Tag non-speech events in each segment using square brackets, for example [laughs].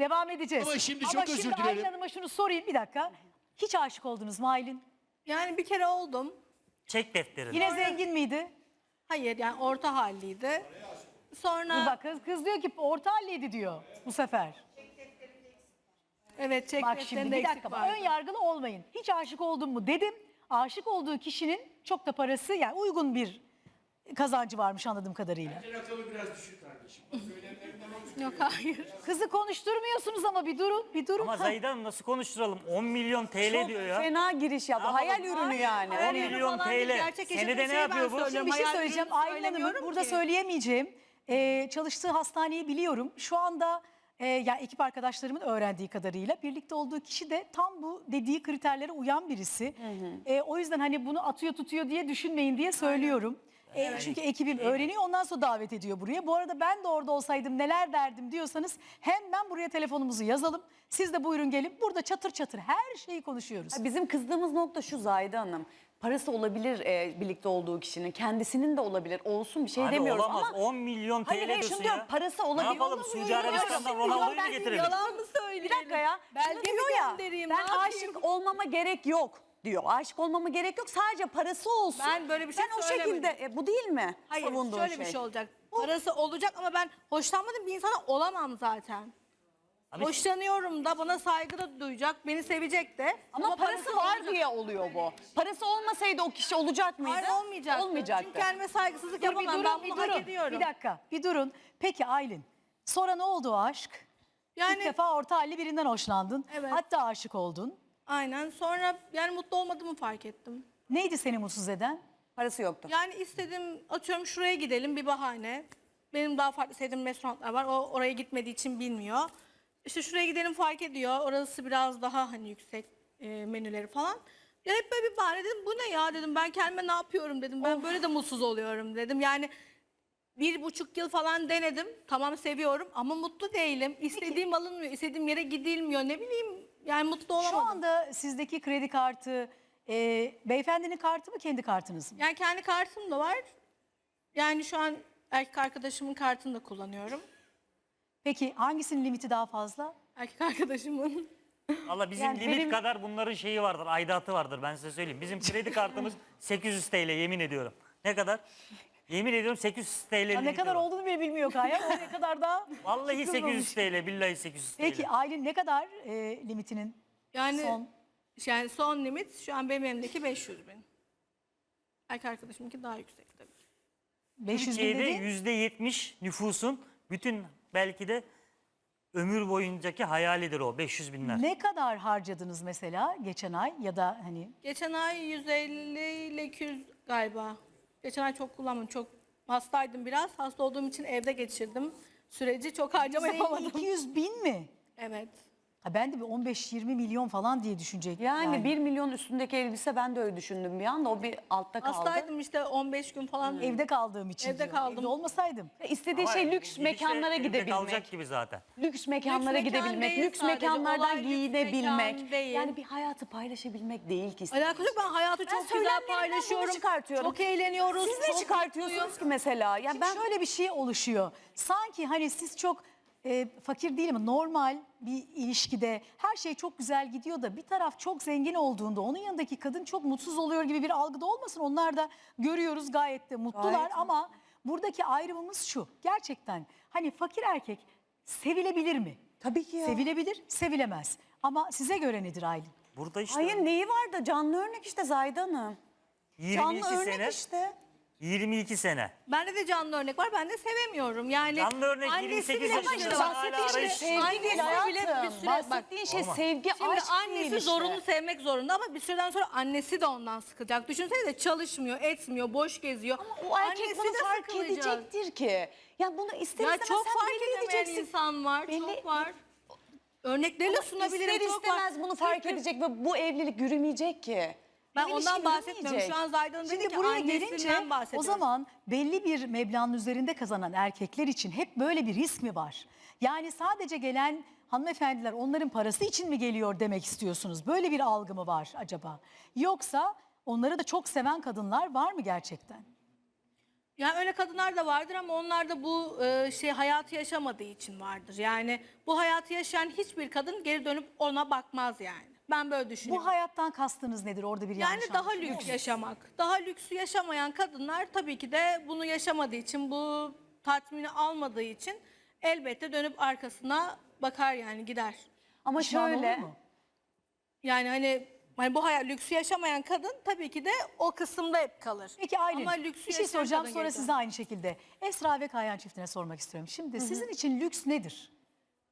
Devam edeceğiz. Ama şimdi Ama çok özür şimdi dilerim. Aylin Hanım'a şunu sorayım bir dakika. Hiç aşık oldunuz mu Aylin? Yani bir kere oldum. Çek defterini. Yine zengin miydi? Hayır yani orta halliydi. Sonra bak kız, kız diyor ki orta halliydi diyor bu sefer. evet çek Bak defterinde şimdi bir eksik dakika vardı. ön yargılı olmayın. Hiç aşık oldun mu dedim. Aşık olduğu kişinin çok da parası yani uygun bir kazancı varmış anladığım kadarıyla. Rakamı biraz düşük Yok hayır. Kızı konuşturmuyorsunuz ama bir durun bir durun. Ama. Zahide Hanım nasıl konuşturalım? 10 milyon TL diyor ya. Fena giriş yaptı. Ne Hayal ürünü yani. Hayal 10 ürünü milyon falan değil, TL. gerçek yaşadığım Senede ne şeyi ben yapıyor bu? söylüyorum. Şimdi bir şey Hayal söyleyeceğim. ürünü Aylin Hanım'ın söylemiyorum burada ki. söyleyemeyeceğim. Ee, çalıştığı hastaneyi biliyorum. Şu anda e, ya ekip arkadaşlarımın öğrendiği kadarıyla birlikte olduğu kişi de tam bu dediği kriterlere uyan birisi. E, o yüzden hani bunu atıyor tutuyor diye düşünmeyin diye söylüyorum. E, çünkü ekibim öğreniyor ondan sonra davet ediyor buraya. Bu arada ben de orada olsaydım neler derdim diyorsanız hemen buraya telefonumuzu yazalım. Siz de buyurun gelin. Burada çatır çatır her şeyi konuşuyoruz. Bizim kızdığımız nokta şu Zahide Hanım. Parası olabilir e, birlikte olduğu kişinin. Kendisinin de olabilir. Olsun bir şey Hadi demiyoruz olamaz. ama 10 milyon TL Hayır, hayır, diyorsun şunu diyorum, ya. parası olabilir. Ne yapalım? Suudi Arabistan'dan Ronaldo'yu mu getirelim? Yalan mı söyleyelim? bir dakika ya. Belge mi göndereyim, Ben aşık olmama gerek yok diyor. Aşık olmama gerek yok. Sadece parası olsun. Ben böyle bir şey Ben o söylemedim. şekilde e, bu değil mi? Hayır Savunduğun şöyle bir şey olacak. Parası olacak ama ben hoşlanmadığım bir insana olamam zaten. Abi- Hoşlanıyorum da bana saygı da duyacak, beni sevecek de. Ama, parası var olacak. diye oluyor bu. Parası olmasaydı o kişi olacak mıydı? Hayır olmayacaktı. Olmayacaktı. Çünkü kendime saygısızlık Dur bir yapamam. durun, ben bir bunu durun. hak ediyorum. Bir dakika, bir durun. Peki Aylin, sonra ne oldu o aşk? Yani İlk defa orta halli birinden hoşlandın. Evet. Hatta aşık oldun. Aynen sonra yani mutlu olmadığımı fark ettim. Neydi seni mutsuz eden? Parası yoktu. Yani istedim atıyorum şuraya gidelim bir bahane. Benim daha farklı sevdiğim restoranlar var. O oraya gitmediği için bilmiyor. İşte şuraya gidelim fark ediyor. Orası biraz daha hani yüksek e, menüleri falan. Ya hep böyle bir bahane dedim. Bu ne ya dedim. Ben kendime ne yapıyorum dedim. Ben böyle de mutsuz oluyorum dedim. Yani bir buçuk yıl falan denedim. Tamam seviyorum ama mutlu değilim. İstediğim alınmıyor. istediğim yere gidilmiyor. Ne bileyim yani mutlu olamadım. Şu anda sizdeki kredi kartı, e, beyefendinin kartı mı kendi kartınız mı? Yani kendi kartım da var. Yani şu an erkek arkadaşımın kartını da kullanıyorum. Peki hangisinin limiti daha fazla? Erkek arkadaşımın. Valla bizim Yani limit benim- kadar bunların şeyi vardır, aidatı vardır ben size söyleyeyim. Bizim kredi kartımız [laughs] 800 TL yemin ediyorum. Ne kadar? Yemin ediyorum 800 TL Ya ne kadar olduğunu bile bilmiyor Kaya. O ne kadar daha [laughs] Vallahi tutturmamış. 800 TL, billahi 800 TL. Peki Aylin ne kadar e, limitinin Yani son? yani son limit şu an benim elimdeki 500 bin. Erkek arkadaşımınki daha yüksek tabii. 500 bin Türkiye'de dedi. yüzde yetmiş nüfusun bütün belki de ömür boyuncaki hayalidir o 500 binler. Ne kadar harcadınız mesela geçen ay ya da hani Geçen ay 150 ile 200 galiba. Geçen ay çok kullanmadım. Çok hastaydım biraz. Hasta olduğum için evde geçirdim. Süreci çok harcama 150, yapamadım. 200 bin mi? Evet. Ha ben de bir 15-20 milyon falan diye düşünecek. Yani, 1 milyon üstündeki elbise ben de öyle düşündüm bir anda. O bir altta kaldı. Hastaydım işte 15 gün falan. Evde kaldığım için Evde diyor. kaldım. Evde olmasaydım. Ve İstediği Ama şey lüks mekanlara gidebilmek. kalacak gibi zaten. Lüks mekanlara Lüks mekan gidebilmek, değil lüks sadece, mekanlardan olay lüks giyinebilmek. mekan değil. Yani bir hayatı paylaşabilmek değil ki. Alakası yok. Ben hayatı Ben çok güzel paylaşıyorum. çıkartıyorum. Çok eğleniyoruz. Siz ne çıkartıyorsunuz mutluyum. ki mesela? Ya Şimdi ben şöyle bir şey oluşuyor. Sanki hani siz çok e, fakir değil ama normal bir ilişkide her şey çok güzel gidiyor da bir taraf çok zengin olduğunda onun yanındaki kadın çok mutsuz oluyor gibi bir algıda olmasın. Onlar da görüyoruz gayet de mutlular Gayet ama buradaki ayrımımız şu. Gerçekten hani fakir erkek sevilebilir mi? tabii ki ya. Sevilebilir, sevilemez. Ama size göre nedir Aylin? Burada işte Hayır neyi var da canlı örnek işte Zahide Hanım. 22 Canlı örnek sene, işte. 22 sene. Bende de canlı örnek var. Ben de sevemiyorum. Yani Canlı örnek annesi 28 bile yaşında başarılı. hala Bahsettiğin şey- arayış. Sevgi annesi değil bile hayatım. bir süre bak. Bahsettiğin şey Olmaz. sevgi, Şimdi aşk annesi değil işte. zorunlu sevmek zorunda ama bir süreden sonra annesi de ondan sıkılacak. Düşünsene de çalışmıyor, etmiyor, boş geziyor. O erkek Annesi bunu de fark sıkılacak. edecektir ki. Ya bunu ister Ya istemez çok sen fark belli edemeyen edeceksin. insan var, Belli- çok var. Örnekleriyle Ama sunabilirim ister çok var. istemez bunu fark Çünkü edecek ve bu evlilik yürümeyecek ki. Ben Bu ondan ilişki bahsetmiyorum. Şu an Zaydan'ın dedi Şimdi ki buraya annesinden gelince o zaman belli bir meblağın üzerinde kazanan erkekler için hep böyle bir risk mi var? Yani sadece gelen hanımefendiler onların parası için mi geliyor demek istiyorsunuz? Böyle bir algı mı var acaba? Yoksa onları da çok seven kadınlar var mı gerçekten? Yani öyle kadınlar da vardır ama onlar da bu e, şey hayatı yaşamadığı için vardır. Yani bu hayatı yaşayan hiçbir kadın geri dönüp ona bakmaz yani. Ben böyle düşünüyorum. Bu hayattan kastınız nedir? Orada bir yani yanlış daha anlaşılma lüks yaşamak. Daha lüksü yaşamayan kadınlar tabii ki de bunu yaşamadığı için, bu tatmini almadığı için elbette dönüp arkasına bakar yani gider. Ama Pişman olur şöyle mu? Yani hani, hani bu hayat lüksü yaşamayan kadın tabii ki de o kısımda hep kalır. Peki Aylin Ama lüksü bir şey yaşayan soracağım kadın sonra size aynı şekilde. Esra ve Kayhan çiftine sormak istiyorum. Şimdi sizin için lüks nedir?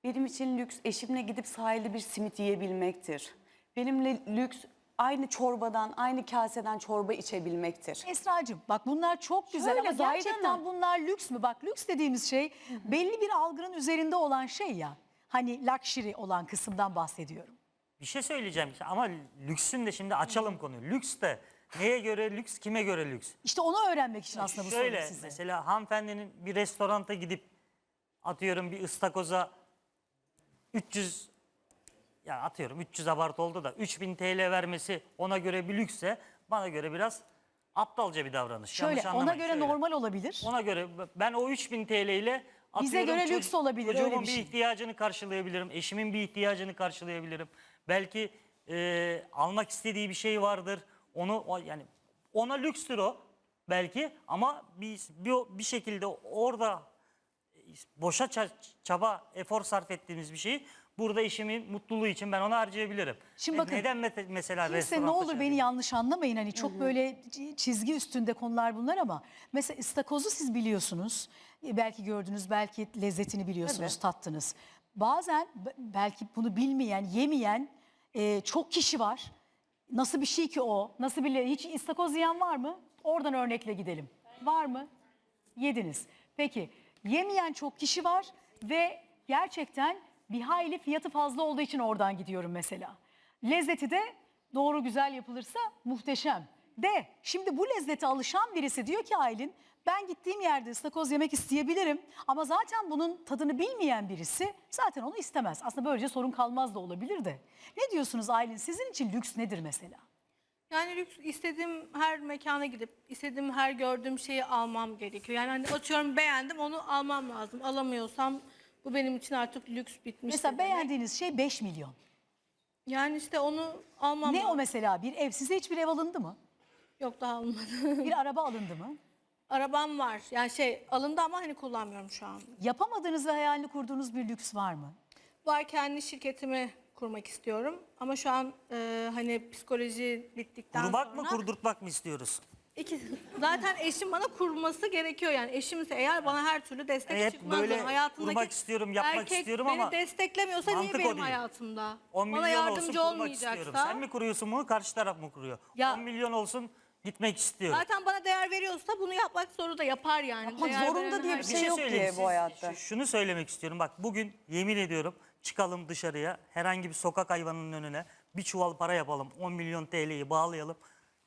benim için lüks eşimle gidip sahilde bir simit yiyebilmektir. Benimle lüks aynı çorbadan, aynı kaseden çorba içebilmektir. Esra'cığım bak bunlar çok güzel Şöyle ama gerçekten Hanım. bunlar lüks mü? Bak lüks dediğimiz şey belli bir algının üzerinde olan şey ya. Hani luxury olan kısımdan bahsediyorum. Bir şey söyleyeceğim ama lüksün de şimdi açalım konuyu. Lüks de neye göre lüks, kime göre lüks? İşte onu öğrenmek için aslında bu soru Şöyle size. mesela hanımefendinin bir restoranta gidip atıyorum bir ıstakoza 300 ya atıyorum 300 abartı oldu da 3000 TL vermesi ona göre bir lüksse bana göre biraz aptalca bir davranış. Şöyle Yanlış ona anlamayın, göre şöyle. normal olabilir. Ona göre ben o 3000 TL ile Bize göre lüks olabilir, öyle Çocuğumun bir bir şey. ihtiyacını karşılayabilirim. Eşimin bir ihtiyacını karşılayabilirim. Belki e, almak istediği bir şey vardır. Onu o, yani ona lükstür o belki ama bir bir, bir şekilde orada boşa ça- çaba, efor sarf ettiğimiz bir şeyi burada eşimin mutluluğu için ben onu harcayabilirim. Şimdi E, bakın, neden mete- mesela Kimse ne olur beni yanlış anlamayın hani çok böyle çizgi üstünde konular bunlar ama mesela ıstakozu siz biliyorsunuz. E, Belki gördünüz, belki lezzetini biliyorsunuz, tattınız. Bazen belki bunu bilmeyen, yemeyen e, çok kişi var. Nasıl bir şey ki o? Nasıl bir hiç istakoz yiyen var mı? Oradan örnekle gidelim. Var mı? Yediniz. Peki yemeyen çok kişi var ve gerçekten bir hayli fiyatı fazla olduğu için oradan gidiyorum mesela. Lezzeti de doğru güzel yapılırsa muhteşem. De şimdi bu lezzete alışan birisi diyor ki Aylin ben gittiğim yerde ıstakoz yemek isteyebilirim ama zaten bunun tadını bilmeyen birisi zaten onu istemez. Aslında böylece sorun kalmaz da olabilir de. Ne diyorsunuz Aylin sizin için lüks nedir mesela? Yani lüks istediğim her mekana gidip istediğim her gördüğüm şeyi almam gerekiyor. Yani hani atıyorum beğendim onu almam lazım. Alamıyorsam bu benim için artık lüks bitmiş. Mesela beğendiğiniz şey 5 milyon. Yani işte onu almam Ne o mesela bir ev size hiçbir ev alındı mı? Yok daha almadım. [laughs] Bir araba alındı mı? Arabam var. Yani şey alındı ama hani kullanmıyorum şu an. Yapamadığınız ve hayalini kurduğunuz bir lüks var mı? Var kendi şirketimi kurmak istiyorum. Ama şu an e, hani psikoloji bittikten Kurmak sonra... mı kurdurtmak mı istiyoruz? İki, zaten eşim bana kurması gerekiyor yani eşimse eğer bana her türlü destek Hep çıkmaz. böyle hayatımdaki kurmak istiyorum, yapmak erkek istiyorum beni ama desteklemiyorsa niye mantık o benim değil. hayatımda? 10 bana milyon olsun yardımcı kurmak olmayacaksa. istiyorum. Sen mi kuruyorsun bunu karşı taraf mı kuruyor? Ya- 10 milyon olsun gitmek istiyorum. Zaten bana değer veriyorsa bunu yapmak zorunda yapar yani. Değer zorunda veren diye her- bir şey yok söyleyeyim. ki bu Siz- hayatta. şu- Şunu söylemek istiyorum. Bak bugün yemin ediyorum çıkalım dışarıya herhangi bir sokak hayvanının önüne bir çuval para yapalım. 10 milyon TL'yi bağlayalım.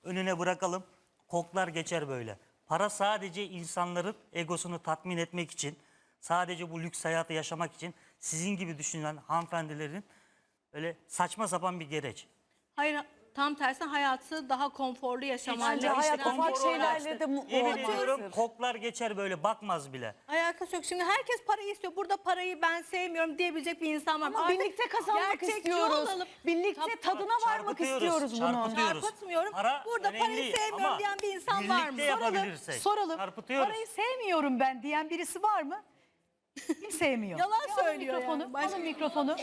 Önüne bırakalım. Koklar geçer böyle. Para sadece insanların egosunu tatmin etmek için, sadece bu lüks hayatı yaşamak için sizin gibi düşünen hanımefendilerin öyle saçma sapan bir gereç. Hayır tam tersine hayatı daha konforlu yaşamak. Bence hayat ufak konfor şeylerle de mutlu Yemin olmaktır. koklar geçer böyle bakmaz bile. Alakası yok. Şimdi herkes parayı istiyor. Burada parayı ben sevmiyorum diyebilecek bir insan var. Ama Artık birlikte kazanmak gerçekçi istiyoruz. olalım. Birlikte Çap- tadına varmak Çarpıtıyoruz, istiyoruz bunun. çarpıtıyoruz. Çarpıtmıyorum. Para Burada parayı önemli sevmiyorum ama diyen bir insan var mı? birlikte Soralım. yapabilirsek. Soralım. Çarpıtıyoruz. Parayı sevmiyorum ben diyen birisi var mı? Kim sevmiyor? Yalan Bir alın söylüyor mikrofonu. yani. Başka- Alın mikrofonu.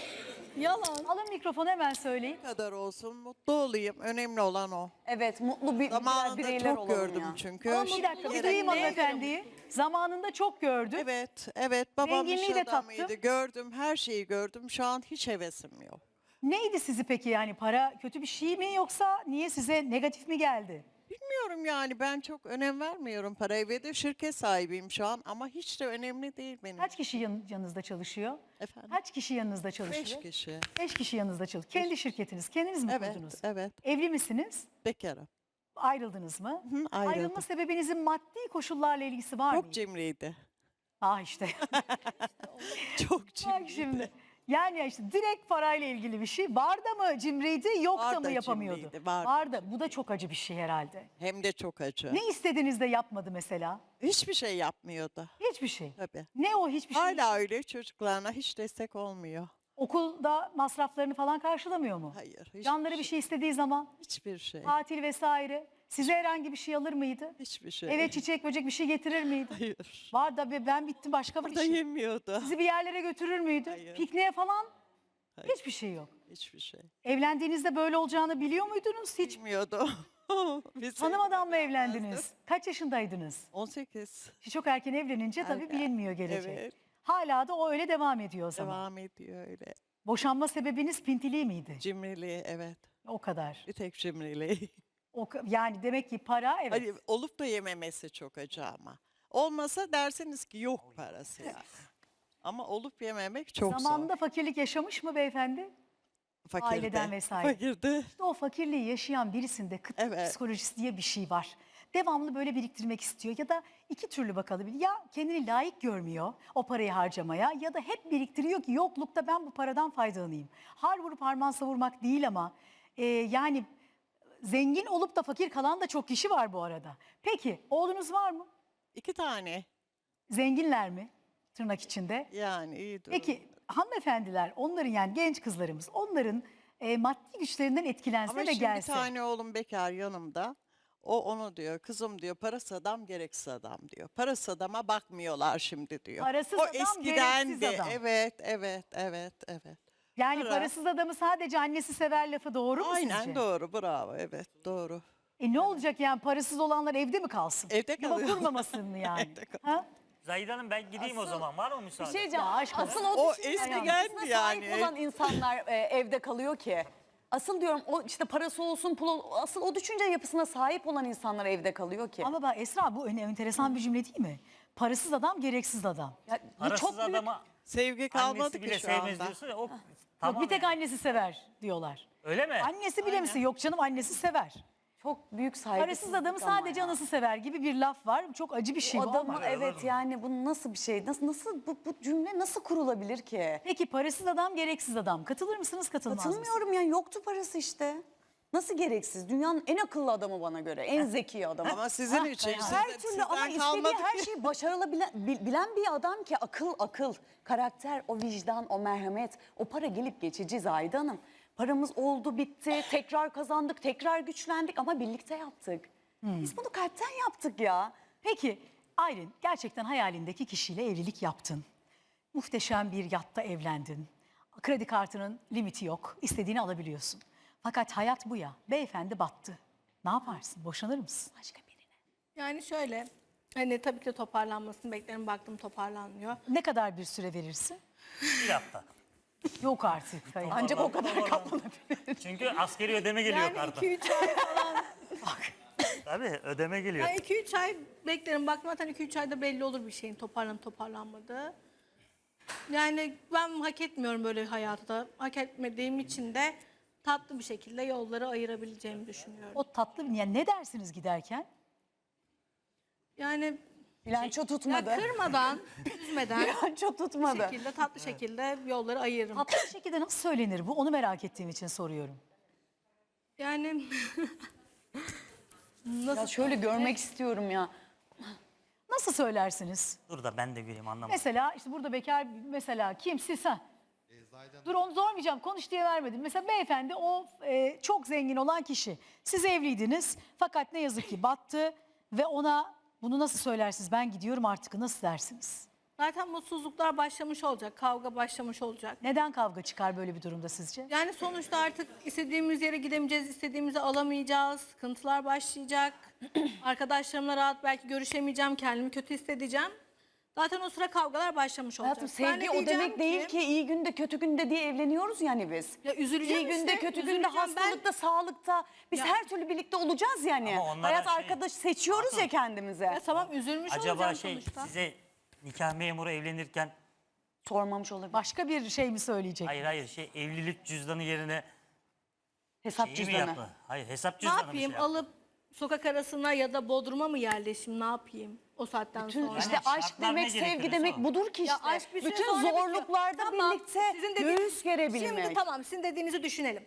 Yalan. Alın mikrofonu hemen söyleyin. Ne kadar olsun mutlu olayım. Önemli olan o. Evet mutlu bir Zamanında bireyler çok olalım gördüm ya. çünkü. Ama bir dakika bir Şimdi- duyayım hanımefendiyi. Zamanında çok gördü. Evet, evet. Babam iş Zenginliği de adamıydı. tattım. Gördüm, her şeyi gördüm. Şu an hiç hevesim yok. Neydi sizi peki yani para kötü bir şey mi yoksa niye size negatif mi geldi? Bilmiyorum yani ben çok önem vermiyorum paraya ve de şirket sahibiyim şu an ama hiç de önemli değil benim. Kaç kişi yan- yanınızda çalışıyor? Efendim? Kaç kişi yanınızda çalışıyor? Beş kişi. Beş kişi yanınızda çalışıyor. Kendi şirketiniz, kendiniz mi Evet, kurdunuz? evet. Evli misiniz? Bekarım. Ayrıldınız mı? Hı, ayrıldım. Ayrılma sebebinizin maddi koşullarla ilgisi var mı? Çok cimriydi. Ah işte. [laughs] Çok Bak şimdi. Yani işte direkt parayla ilgili bir şey. Var da mı cimriydi yok Var da mı yapamıyordu? cimriydi, var da Var da. Bu da çok acı bir şey herhalde. Hem de çok acı. Ne istediğinizde yapmadı mesela? Hiçbir şey yapmıyordu. Hiçbir şey. Tabii. Ne o hiçbir şey? Hala öyle çocuklarına hiç destek olmuyor. Okulda masraflarını falan karşılamıyor mu? Hayır. Canları bir şey istediği zaman Hiçbir şey. tatil vesaire size herhangi bir şey alır mıydı? Hiçbir şey. Eve çiçek böcek bir şey getirir miydi? Hayır. Var da be- ben bittim başka bir Burada şey. yemiyordu. Sizi bir yerlere götürür müydü? Hayır. Pikniğe falan? Hayır. Hiçbir şey yok. Hiçbir şey. Evlendiğinizde böyle olacağını biliyor muydunuz? Hiç Bilmiyordu. [laughs] Biz tanımadan mı evlendiniz? Kaç yaşındaydınız? 18 Çok erken evlenince tabii Evet. bilinmiyor gelecek. Evet. Hala da o öyle devam ediyor o zaman. devam ediyor öyle. Boşanma sebebiniz pintiliği miydi? Cimriliği evet. O kadar. Bir tek cimriliği. O, yani demek ki para evet. Hani olup da yememesi çok acı ama. Olmasa dersiniz ki yok parası yani. Ama olup yememek çok Zamanında zor. fakirlik yaşamış mı beyefendi? Fakirde. aileden vesaire. Fakirde. İşte o fakirliği yaşayan birisinde kıtlık Evet. psikolojisi diye bir şey var. Devamlı böyle biriktirmek istiyor ya da iki türlü bakalım. Ya kendini layık görmüyor o parayı harcamaya ya da hep biriktiriyor ki yoklukta ben bu paradan faydalanayım. Har vurup harman savurmak değil ama e, yani zengin olup da fakir kalan da çok kişi var bu arada. Peki oğlunuz var mı? İki tane. Zenginler mi? Tırnak içinde. Yani iyi durum. Peki hanımefendiler onların yani genç kızlarımız onların e, maddi güçlerinden etkilense Ama ve şimdi gelse. bir tane oğlum bekar yanımda. O onu diyor. Kızım diyor parası adam gereksiz adam diyor. Parası adama bakmıyorlar şimdi diyor. Parasız o adam, eskidendi. gereksiz adam. Evet, evet, evet, evet. Yani Para. parasız adamı sadece annesi sever lafı doğru mu Aynen sizce? doğru. Bravo. Evet, doğru. E ne olacak yani parasız olanlar evde mi kalsın? Evde Yuva kalıyor. kurmamasın mı [laughs] yani? Evde ha? Zahide Hanım ben gideyim o zaman. Var mı müsaade? şey diyeceğim. Ya aşk asıl o, O düşünce eski geldi sahip yani. olan insanlar e, evde kalıyor ki. Asıl diyorum o işte parası olsun pul ol- asıl o düşünce yapısına sahip olan insanlar evde kalıyor ki. Ama bak Esra bu öne- enteresan bir cümle değil mi? Parasız adam gereksiz adam. Ya, bu Parasız çok büyük adama Sevgi kalmadı annesi ki bile şu sevmez anda. diyorsun ya. O, tamam bir tek yani. annesi sever diyorlar. Öyle mi? Annesi bile mi? Yok canım annesi sever. çok büyük saygısızlık Parasız adamı sadece ya. anası sever gibi bir laf var. Çok acı bir şey Bu bu adamı ama. evet yani bu nasıl bir şey? Nasıl nasıl bu, bu cümle nasıl kurulabilir ki? Peki parasız adam gereksiz adam. Katılır mısınız katılmaz mısınız? Katılmıyorum yani yoktu parası işte. Nasıl gereksiz? Dünyanın en akıllı adamı bana göre. En zeki adamı. Ama sizin için Her sizden, her türlü ama istediği kalmadı her ki. şeyi başarılabilen bil- bilen bir adam ki akıl akıl, karakter, o vicdan, o merhamet, o para gelip geçici Zahide Hanım. Paramız oldu bitti, tekrar kazandık, tekrar güçlendik ama birlikte yaptık. Biz bunu kalpten yaptık ya. Peki Aylin gerçekten hayalindeki kişiyle evlilik yaptın. Muhteşem bir yatta evlendin. Kredi kartının limiti yok. İstediğini alabiliyorsun. Fakat hayat bu ya. Beyefendi battı. Ne yaparsın? Boşanır mısın? Başka birine. Yani şöyle hani tabii ki de toparlanmasını beklerim baktım toparlanmıyor. Ne kadar bir süre verirsin? Bir hafta. Yok artık. Hayır. Ancak o kadar katlanabilir. Çünkü askeri ödeme geliyor Yani karta. 2-3 ay falan. Tabii ödeme geliyor. Yani 2-3 ay beklerim. Baktım zaten 2-3 ayda belli olur bir şeyin toparlanıp toparlanmadığı. Yani ben hak etmiyorum böyle hayatı da. Hak etmediğim için de tatlı bir şekilde yolları ayırabileceğimi düşünüyorum. O tatlı yani ne dersiniz giderken? Yani Bilanço ya tutmadı. kırmadan, üzmeden [laughs] Bilanço tutmadı. şekilde tatlı şekilde yolları ayırırım. Tatlı bir şekilde nasıl söylenir bu? Onu merak ettiğim için soruyorum. Yani [laughs] Ya şöyle görmek istiyorum ya. Nasıl söylersiniz? Dur da ben de göreyim anlamadım. Mesela işte burada bekar mesela kim siz ha? Dur onu sormayacağım konuş diye vermedim. Mesela beyefendi o e, çok zengin olan kişi. Siz evliydiniz fakat ne yazık ki battı ve ona bunu nasıl söylersiniz? Ben gidiyorum artık nasıl dersiniz? zaten mutsuzluklar başlamış olacak, kavga başlamış olacak. Neden kavga çıkar böyle bir durumda sizce? Yani sonuçta artık istediğimiz yere gidemeyeceğiz, istediğimizi alamayacağız, sıkıntılar başlayacak. [clears throat] Arkadaşlarımla rahat belki görüşemeyeceğim, kendimi kötü hissedeceğim. Zaten o sıra kavgalar başlamış olacak. Hayatım Ben de sevgi o demek değil ki iyi günde kötü günde diye evleniyoruz yani biz. Ya üzüleceğim İyi günde işte, kötü günde üzüleceğim. Ben- hastalıkta sağlıkta biz Ya- her türlü birlikte olacağız yani. Ama onlara Hayat şey- arkadaş seçiyoruz ya kendimize. Ya tamam üzülmüş Acaba olacağım şey sonuçta. size nikah memuru evlenirken Sormamış olabilir. Başka bir şey mi söyleyecek? hayır hayır şey evlilik cüzdanı yerine Hesap şeyi mi cüzdanı. yaptı? Hayır hesap Ne cüzdanı yapayım bir şey yaptı. alıp sokak arasına ya da bodruma mı yerleşim ne yapayım? O saatten Bütün sonra. işte Yani aşk şartlar demek, ne sevgi demek o. budur ki işte. Ya aşk bir süre Bütün sonra bitiyor. zorluklarda Tamam, birlikte sizin dediğiniz- göğüs gerebilmek. Şimdi tamam sizin dediğinizi düşünelim.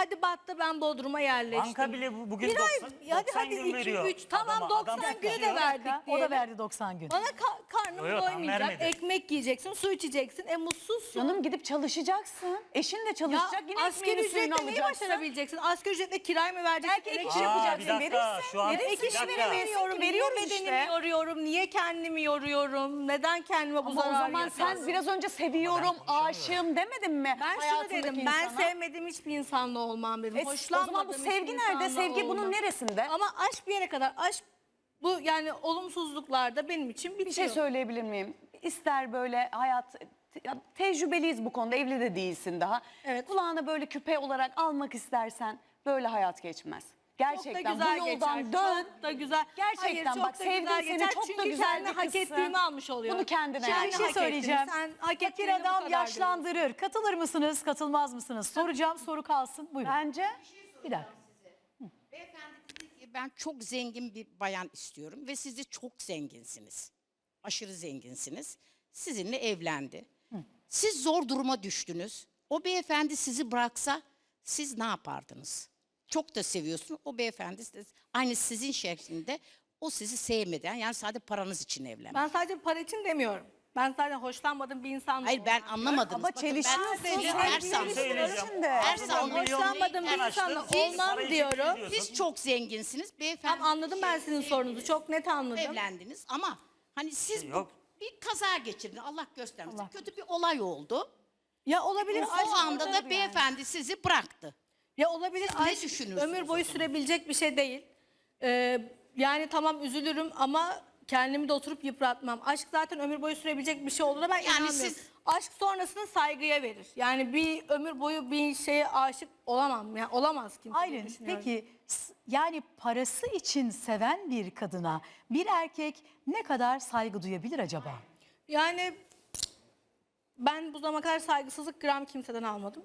Hadi battı ben Bodrum'a yerleştim. Banka bile bu- bugün Bir ay, 90 hadi 90 hadi gün 2 veriyor 3 tamam adama. 90 Adam günü bekliyor. de verdik O da verdi 90 gün. Bana ka- karnım Yo, yo, tam doymayacak. vermedi. Ekmek yiyeceksin, su içeceksin. E mutsuzsun. Canım gidip çalışacaksın. Eşin de çalışacak. Yine asgari ekmeğini suyunu ücretle neyi alacaksın. başarabileceksin? Asgari ücretle kirayı mı vereceksin? Belki ek iş Aa, yapacaksın. bir dakika, verirsin. şu an- verirsin. Ek Bir iş dakika. veremiyorum. Veriyoruz işte. bedenimi yoruyorum. Niye kendimi yoruyorum? Neden kendime bu Ama o zararı zaman yapıyorum? sen biraz önce seviyorum, aşığım demedin mi? Ben şunu hayatındaki dedim, ben insana? sevmediğim hiçbir insanla olmam dedim. E, o Hoşlanmadığım zaman bu hiçbir sevgi nerede? insanla Sevgi bunun olmam. neresinde? Ama aşk bir yere kadar. Aşk bu yani olumsuzluklarda benim için bitiyor. Bir şey söyleyebilir miyim? İster böyle hayat ya tecrübeliyiz bu konuda evli de değilsin daha. Evet. Kulağına böyle küpe olarak almak istersen böyle hayat geçmez. Çok da Gerçekten güzel bu yoldan geçer. dön. Çok da güzel. Gerçekten Hayır, çok bak da güzel seni geçer. çok da Çünkü güzel kendi bir hak ettiğimi almış oluyorum. Bunu kendine Kendi yap. Bir şey söyleyeceğim. Sen hak Fakir adam yaşlandırır. Katılır mısınız, katılmaz mısınız? Soracağım, soru kalsın. Buyurun. Bence Bir dakika. Beyefendi dedi ki ben çok zengin bir bayan istiyorum ve siz de çok zenginsiniz. Aşırı zenginsiniz. Sizinle evlendi. Siz zor duruma düştünüz. O beyefendi sizi bıraksa siz ne yapardınız? Çok da seviyorsun. O beyefendi de aynı sizin şeklinde o sizi sevmeden yani sadece paranız için evlendi. Ben sadece para için demiyorum. Ben zaten hoşlanmadığım bir insanla Hayır ben anlamadınız. Ama Bakın ben sadece zaman milyon değil, hoşlanmadığım bir insanla olmam diyorum. Siz çok zenginsiniz. Beyefendi Tamam anladım ben sizin sorunuzu. Çok net anladım. evlendiniz ama hani siz bu- Yok. bir kaza geçirdin Allah göstermesin. Kötü bir olay oldu. Ya olabilir. O aşk anda da yani. beyefendi sizi bıraktı. Ya olabilir. ne aşk düşünürsünüz Ömür o boyu zaman? sürebilecek bir şey değil. Ee, yani tamam üzülürüm ama kendimi de oturup yıpratmam. Aşk zaten ömür boyu sürebilecek bir şey olduğuna ben Yani inanmıyorum. siz- Aşk sonrasında saygıya verir. Yani bir ömür boyu bir şeye aşık olamam. Yani olamaz kimse. diye Aynen. düşünüyorum. Peki s- yani parası için seven bir kadına bir erkek ne kadar saygı duyabilir acaba? Yani ben bu zamana kadar saygısızlık gram kimseden almadım.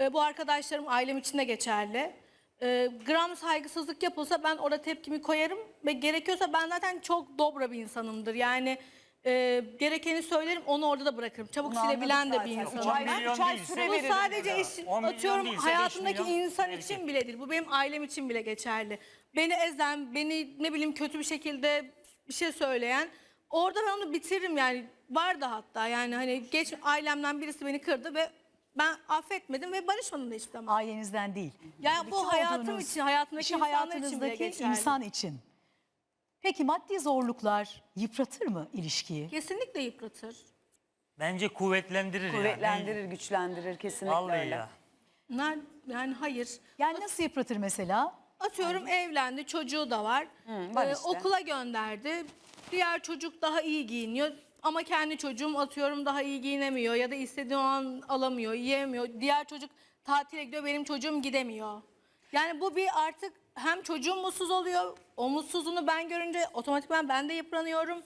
Ee, bu arkadaşlarım ailem için de geçerli. Ee, gram saygısızlık yapılsa ben orada tepkimi koyarım ve gerekiyorsa ben zaten çok dobra bir insanımdır. Yani e, gerekeni söylerim onu orada da bırakırım. Çabuk Bunu silebilen de bir zaten. insanım. 10 ben. üç ay süre Bu sadece 10 milyon atıyorum değilse beş hayatımdaki milyon insan erkek. için bile değil. Bu benim ailem için bile geçerli. Beni ezen, beni ne bileyim kötü bir şekilde bir şey söyleyen orada ben onu bitiririm yani. Vardı hatta yani hani geç ailemden birisi beni kırdı ve ben affetmedim ve barışmadım da hiçbir zaman. Ailenizden değil. Yani bu Birlikte hayatım olduğunuz için, hayatımdaki insanlar için bile hayatınızdaki geçerli. insan için. Peki maddi zorluklar yıpratır mı ilişkiyi? Kesinlikle yıpratır. Bence kuvvetlendirir, yani. Kuvvetlendirir, güçlendirir kesinlikle Vallahi öyle. ya. Ner- Yani hayır. Yani nasıl yıpratır mesela? Atıyorum evlendi, çocuğu da var. var Ee, işte. Okula gönderdi. Diğer çocuk daha iyi giyiniyor. Ama kendi çocuğum atıyorum daha iyi giyinemiyor ya da istediği an alamıyor, yiyemiyor. Diğer çocuk tatile gidiyor, benim çocuğum gidemiyor. Yani bu bir artık hem çocuğum mutsuz oluyor, o mutsuzluğunu ben görünce otomatikman ben de yıpranıyorum.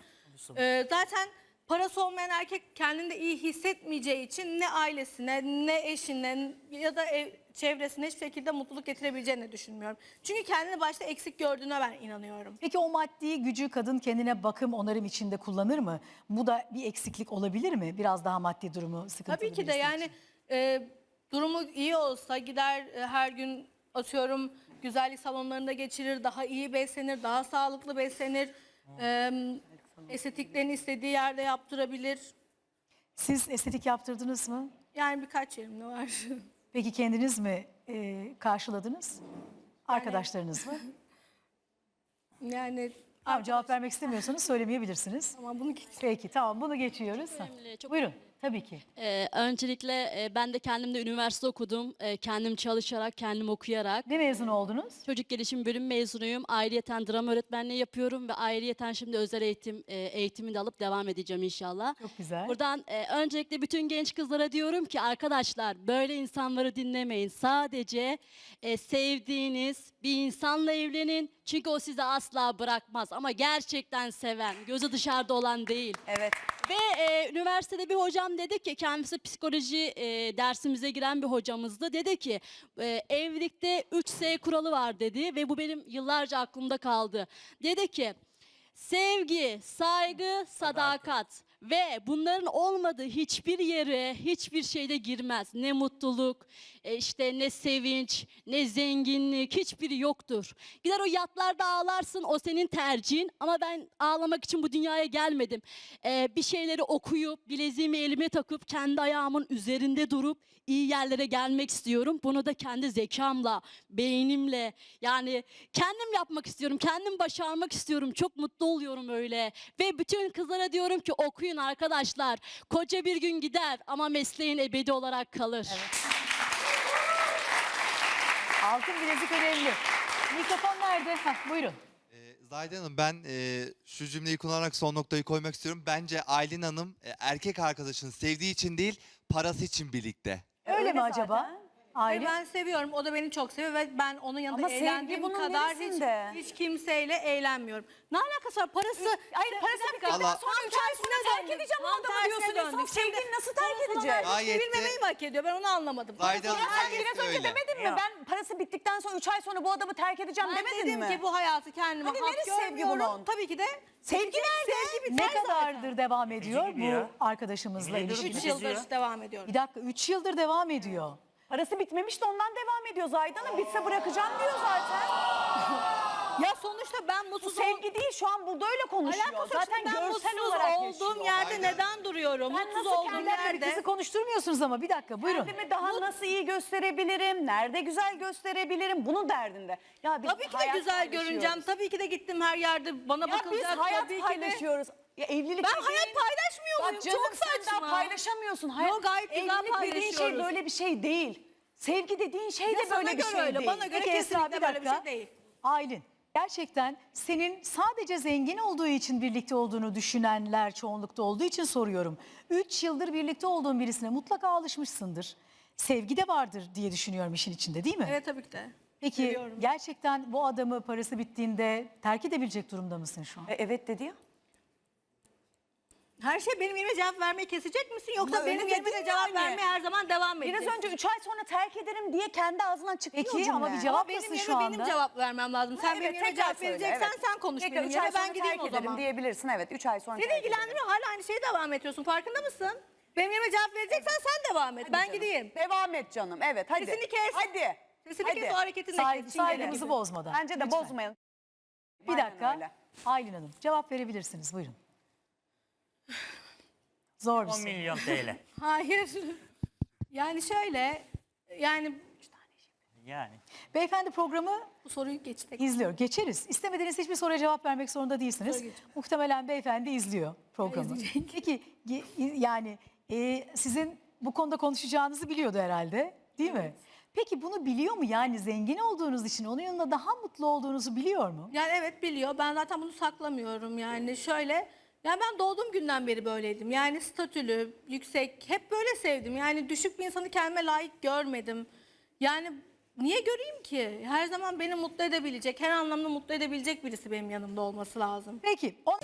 Ee, zaten parası olmayan erkek kendini de iyi hissetmeyeceği için ne ailesine, ne eşine ya da ev, çevresine hiçbir şekilde mutluluk getirebileceğini düşünmüyorum. Çünkü kendini başta eksik gördüğüne ben inanıyorum. Peki o maddi gücü kadın kendine bakım onarım içinde kullanır mı? Bu da bir eksiklik olabilir mi? Biraz daha maddi durumu sıkıntılı Tabii ki de yani için. e, durumu iyi olsa gider e, her gün atıyorum güzellik salonlarında geçirir, daha iyi beslenir, daha sağlıklı beslenir. E, estetiklerini istediği yerde yaptırabilir. Siz estetik yaptırdınız mı? Yani birkaç yerimde var. Peki kendiniz mi e, karşıladınız? Arkadaşlarınız mı? [laughs] yani Tamam, cevap vermek istemiyorsanız söylemeyebilirsiniz. ama bunu geç- Peki tamam bunu geçiyoruz. Önemli, çok Buyurun tabii ki. Ee, öncelikle e, ben de kendim de üniversite okudum. Ee, kendim çalışarak, kendim okuyarak. Ne mezun oldunuz? Çocuk gelişim bölüm mezunuyum. Ayrıyeten drama öğretmenliği yapıyorum ve ayrıyeten şimdi özel eğitim e, eğitimini de alıp devam edeceğim inşallah. Çok güzel. Buradan e, öncelikle bütün genç kızlara diyorum ki arkadaşlar böyle insanları dinlemeyin. Sadece e, sevdiğiniz bir insanla evlenin. Çünkü o sizi asla bırakmaz. Ama gerçekten seven, gözü dışarıda olan değil. Evet. Ve e, üniversitede bir hocam dedi ki kendisi psikoloji e, dersimize giren bir hocamızdı. Dedi ki e, evlilikte 3S kuralı var dedi ve bu benim yıllarca aklımda kaldı. Dedi ki sevgi, saygı, sadakat ve bunların olmadığı hiçbir yere, hiçbir şeyde girmez. Ne mutluluk, e, işte ne sevinç, ne zenginlik, hiçbiri yoktur. Gider o yatlarda ağlarsın, o senin tercihin ama ben ağlamak için bu dünyaya gelmedim. E, bir şeyleri okuyup, bileziğimi elime takıp, kendi ayağımın üzerinde durup iyi yerlere gelmek istiyorum. Bunu da kendi zekamla, beynimle yani kendim yapmak istiyorum. Kendim başarmak istiyorum. Çok mutlu oluyorum öyle. Ve bütün kızlara diyorum ki okuyun arkadaşlar. Koca bir gün gider ama mesleğin ebedi olarak kalır. Altın bilezik önemli. Mikrofon nerede? Heh, buyurun. Ee, Zahide Hanım ben e, şu cümleyi kullanarak son noktayı koymak istiyorum. Bence Aylin Hanım e, erkek arkadaşını sevdiği için değil parası için birlikte. Öyle, mi öyle acaba? Zaten. Ve ben seviyorum. O da beni çok seviyor ve ben onun yanında Ama sevgi eğlendiğim bunun kadar hiç, neresinde? hiç kimseyle eğlenmiyorum. Ne alakası var? Parası... Hayır Bir parası dakika. bittikten Allah- sonra 3 ay sonra Tersine terk döndük. edeceğim o Tam adamı tersine diyorsun. İnsan döndük. sevgilini nasıl terk Parasına edecek? verdiği Gayet de- Sevilmemeyi mi hak ediyor? Ben onu anlamadım. Zahide Hanım Sen gayet biraz önce öyle. demedin mi? Ya. Ben parası bittikten sonra 3 ay sonra bu adamı terk edeceğim Ben demedin dedim mi? ki bu hayatı kendime Hani hak neresi sevgi görmüyorum. bunun? Tabii ki de. Sevgi nerede? Sevgi Ne biter zaten. kadardır devam ediyor gibi bu ya. arkadaşımızla ilişkiniz? Üç Bizi yıldır ya. devam ediyorum. Bir dakika 3 yıldır devam ediyor. Parası bitmemiş de ondan devam ediyor Hanım. Bitse bırakacağım diyor zaten. [laughs] Ya sonuçta ben Bu mutsuz sevgi değil şu an burada öyle konuşuyor. Alakası yok. Zaten ben görsel mutsuz olarak olduğum yerde Aynen. neden duruyorum? Ben mutsuz nasıl olduğum kendi Bir yerde. kızı konuşturmuyorsunuz ama bir dakika buyurun. Kendimi daha nasıl iyi gösterebilirim? Nerede güzel gösterebilirim? Bunun derdinde. Ya biz Tabii ki de hayat güzel paylaşıyoruz. görüneceğim. Tabii ki de gittim her yerde bana Ya biz bakılacak. hayat tabii ki de. paylaşıyoruz. Ya evlilik Ben dediğin- hayat paylaşmıyor Bak muyum? canım Çok sen saçma. paylaşamıyorsun. Hayat, Yo, gayet güzel evlilik dediğin şey paylaşıyoruz. böyle bir şey değil. Sevgi dediğin şey Ya de sana böyle bir göre şey öyle, değil. bana göre Peki Esra kesinlikle bir böyle bir dakika. şey değil. Aylin gerçekten senin sadece zengin olduğu için birlikte olduğunu düşünenler çoğunlukta olduğu için soruyorum. 3 yıldır birlikte olduğun birisine mutlaka alışmışsındır. Sevgi de vardır diye düşünüyorum işin içinde değil mi? Evet tabii ki de. Peki seviyorum. gerçekten bu adamı parası bittiğinde terk edebilecek durumda mısın şu an? E, evet dedi ya. Her şey benim yerime cevap vermeyi kesecek misin yoksa Ama öyle benim yerime de dedin cevap yani. vermeye her zaman devam Biraz edeceksin? önce 3 ay sonra terk ederim diye kendi ağzından çıktı Peki, o cümle. ama bir Ama cevap- benim Haklısın yerime şu benim anda. cevap vermem lazım. Sen Evet, benim yerime tekrar cevap söyle, vereceksen evet. sen konuş Tekrar benim üç yerime sonra ben gideyim terk o ederim zaman. diyebilirsin evet 3 ay sonra Seni terk ederim. ilgilendiriyor hala aynı şeye devam ediyorsun farkında mısın? Benim yerime cevap vereceksen sen devam et. ben gideyim. Devam et canım evet hadi. Sesini kes. Hadi. Sesini kes o hareketini de Say- kes. çingene saygımızı bozmadan. Bence de Lütfen. bozmayalım. Bir Aynen dakika. öyle. Aylin Hanım cevap verebilirsiniz buyurun. [laughs] Zor bir 10 soru. milyon TL. [laughs] Hayır. Yani şöyle yani Yani. Beyefendi programı bu soruyu geçtik. izliyor. Geçeriz. İstemediğiniz hiçbir soruya cevap vermek zorunda değilsiniz. Soru. Muhtemelen beyefendi izliyor programı. izleyecek. Peki ge- yani e, sizin bu konuda konuşacağınızı biliyordu herhalde değil mi? Peki bunu biliyor mu? Yani zengin olduğunuz için onun yanında daha mutlu olduğunuzu biliyor mu? Yani evet biliyor. Ben zaten bunu saklamıyorum. Yani şöyle yani ben doğduğum günden beri böyleydim. Yani statülü, yüksek, hep böyle sevdim. Yani düşük bir insanı kendime layık görmedim. Yani niye göreyim ki? Her zaman beni mutlu edebilecek, her anlamda mutlu edebilecek birisi benim yanımda olması lazım. Peki. on-